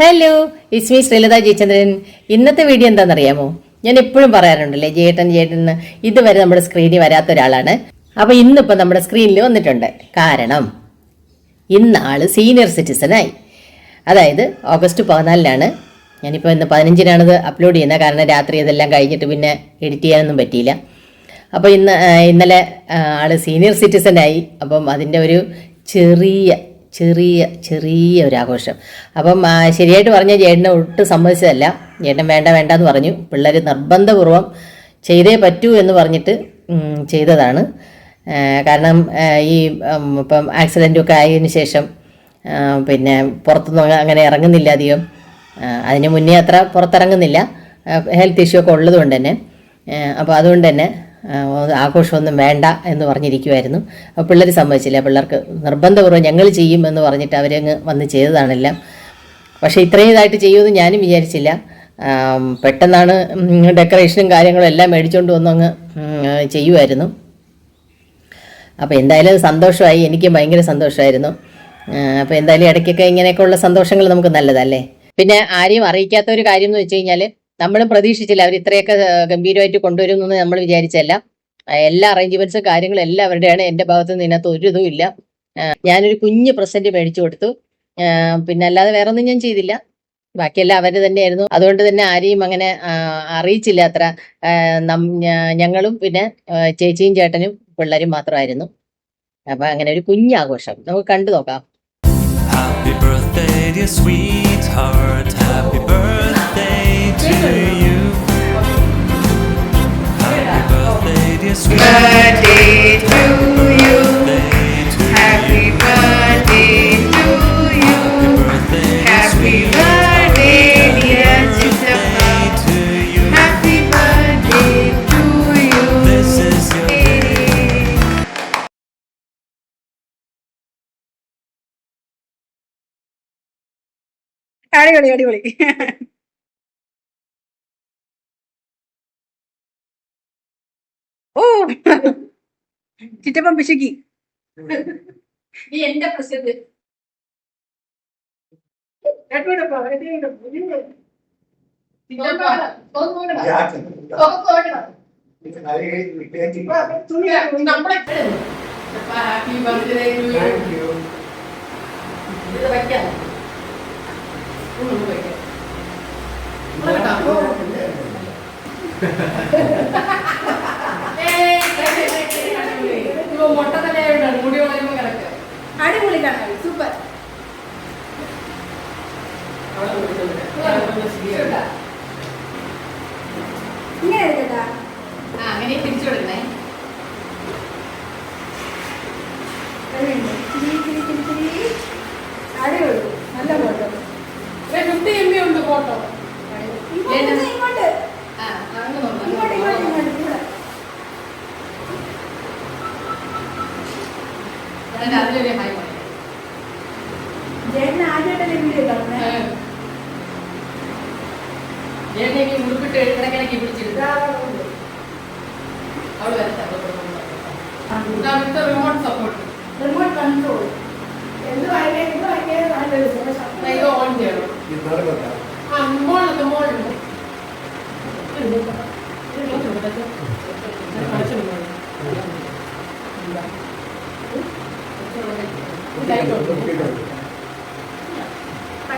Hello ഇസ്മി ശ്രീലത ജയചന്ദ്രൻ. ഇന്നത്തെ video എന്താണെന്നറിയാമോ? ഞാൻ എപ്പോഴും പറയാറുണ്ടല്ലേ ജേട്ടൻ ജേട്ടൻ ഇതുവരെ നമ്മുടെ സ്ക്രീനിൽ വരാത്ത ഒരാളാണ്. അപ്പൊ ഇന്നിപ്പോ നമ്മുടെ സ്ക്രീനിൽ വന്നിട്ടുണ്ട്. കാരണം ഇന്ന് സീനിയർ സിറ്റിസണായി അതായത് ഓഗസ്റ്റ് പതിനാലിനാണ്. ഞാനിപ്പോൾ ഇന്ന് പതിനഞ്ചിനാണിത് അപ്ലോഡ് ചെയ്യുന്നത് കാരണം രാത്രി ഇതെല്ലാം കഴിഞ്ഞിട്ട് പിന്നെ എഡിറ്റ് ചെയ്യാനൊന്നും പറ്റിയില്ല. അപ്പോൾ ഇന്ന് ഇന്നലെ ആൾ സീനിയർ സീനിയർ സിറ്റിസണായി അപ്പം അതിന്റെ ഒരു ചെറിയ ചെറിയ ചെറിയ ഒരു ആഘോഷം. അപ്പം ശരിയായിട്ട് പറഞ്ഞ ചേട്ടനെ ഒട്ട് സമ്മതിച്ചതല്ല. ചേട്ടൻ വേണ്ട വേണ്ട എന്ന് പറഞ്ഞു. പിള്ളേർ നിർബന്ധപൂർവം ചെയ്തേ പറ്റൂ എന്ന് പറഞ്ഞിട്ട് ചെയ്തതാണ്. കാരണം ഈ ഇപ്പം ആക്സിഡന്റ് ഒക്കെ ആയതിനു ശേഷം പിന്നെ പുറത്തുനിന്ന് അങ്ങനെ ഇറങ്ങുന്നില്ല അധികം. അതിന് മുന്നേ അത്ര പുറത്തിറങ്ങുന്നില്ല. ഹെൽത്ത് ഇഷ്യൂ ഒക്കെ ഉള്ളതുകൊണ്ട് തന്നെ. അപ്പോൾ അതുകൊണ്ട് തന്നെ ആഘോഷമൊന്നും വേണ്ട എന്ന് പറഞ്ഞിരിക്കുമായിരുന്നു അപ്പോൾ പിള്ളേർ സമ്മതിച്ചില്ല. പിള്ളേർക്ക് നിർബന്ധപൂർവം ഞങ്ങൾ ചെയ്യും എന്ന് പറഞ്ഞിട്ട് അവരങ്ങ് വന്ന് ചെയ്തതാണെല്ലാം. പക്ഷേ ഇത്രയും ഇതായിട്ട് ചെയ്യുമെന്ന് ഞാനും വിചാരിച്ചില്ല. പെട്ടെന്നാണ് ഡെക്കറേഷനും കാര്യങ്ങളും എല്ലാം മേടിച്ചുകൊണ്ട് വന്ന് അങ്ങ് ഉം, ചെയ്യുമായിരുന്നു അപ്പോൾ എന്തായാലും സന്തോഷമായി. എനിക്ക് ഭയങ്കര സന്തോഷമായിരുന്നു. അപ്പോൾ എന്തായാലും ഇടയ്ക്കൊക്കെ ഇങ്ങനെയൊക്കെയുള്ള സന്തോഷങ്ങൾ നമുക്ക് നല്ലതല്ലേ? പിന്നെ ആരെയും അറിയിക്കാത്ത ഒരു കാര്യം എന്ന് വെച്ച് കഴിഞ്ഞാൽ നമ്മളും പ്രതീക്ഷിച്ചില്ല. അവർ ഇത്രയൊക്കെ ഗംഭീരമായിട്ട് കൊണ്ടുവരും എന്ന് നമ്മൾ വിചാരിച്ചല്ല എല്ലാ അറേഞ്ച്മെന്റ്സും കാര്യങ്ങളും എല്ലാം അവരുടെയാണ്. എന്റെ ഭാഗത്ത് നിന്ന് ഇതിനകത്ത് ഒരു ഇതും ഇല്ല. ഞാനൊരു കുഞ്ഞ് പ്രസന്റ് മേടിച്ചു കൊടുത്തു. പിന്നെ അല്ലാതെ വേറെ ഒന്നും ഞാൻ ചെയ്തില്ല. ബാക്കിയെല്ലാം അവർ തന്നെയായിരുന്നു. അതുകൊണ്ട് തന്നെ ആരെയും അങ്ങനെ അറിയിച്ചില്ല അത്ര. ഞങ്ങളും പിന്നെ ചേച്ചിയും ചേട്ടനും പിള്ളേരും മാത്രമായിരുന്നു. അപ്പൊ അങ്ങനെ ഒരു കുഞ്ഞാഘോഷം. നമുക്ക് കണ്ടു നോക്കാം. Happy birthday, അടിപൊളി അടിപൊളി. ഓ. ചിറ്റപ്പം പിശുക്കി. എന്റെ പ്രസിദ്ധി ഹാപ്പി ബർത്ത്ഡേ അടിപൊളി കാണാൻ സൂപ്പർ ഇങ്ങനെ എടുക്കട്ടാ അങ്ങനെ തിരിച്ചു കൊടുക്കണേ അടിപൊളി നല്ല ഫോട്ടോ ഫിഫ്റ്റി എം ബി ഉണ്ട് ഫോട്ടോ ഉടുപ്പിട്ട് ഇടയ്ക്കിടയ്ക്ക് പിടിച്ചിരുന്നു. അവൾ വരട്ടെ റിമോട്ട് സപ്പോർട്ട് റിമോട്ട് കൺട്രോൾ എന്ത് വായിക്കാൻ എന്ത് വായിക്കാൻ നല്ലൊരു ഇത് ഓൺ ചെയ്യണം. ആ മോളുണ്ട് മോളുണ്ട് ചേച്ചിയുടെ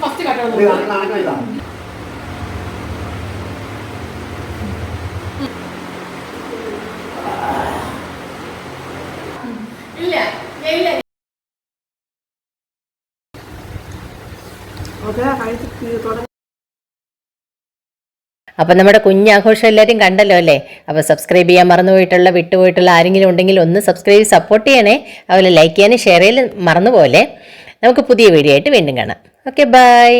ഫസ്റ്റ് കാട്ടോ ഇല്ല ഇല്ല അപ്പം നമ്മുടെ കുഞ്ഞാഘോഷം എല്ലാവരും കണ്ടല്ലോ അല്ലേ? അപ്പോൾ സബ്സ്ക്രൈബ് ചെയ്യാൻ മറന്നുപോയിട്ടുള്ള വിട്ടുപോയിട്ടുള്ള ആരെങ്കിലും ഉണ്ടെങ്കിൽ ഒന്ന് സബ്സ്ക്രൈബ് സപ്പോർട്ട് ചെയ്യണേ. അതുപോലെ ലൈക്ക് ചെയ്യാനും ഷെയർ ചെയ്യാനും മറന്നുപോലെ നമുക്ക് പുതിയ വീഡിയോ ആയിട്ട് വീണ്ടും കാണാം. Okay bye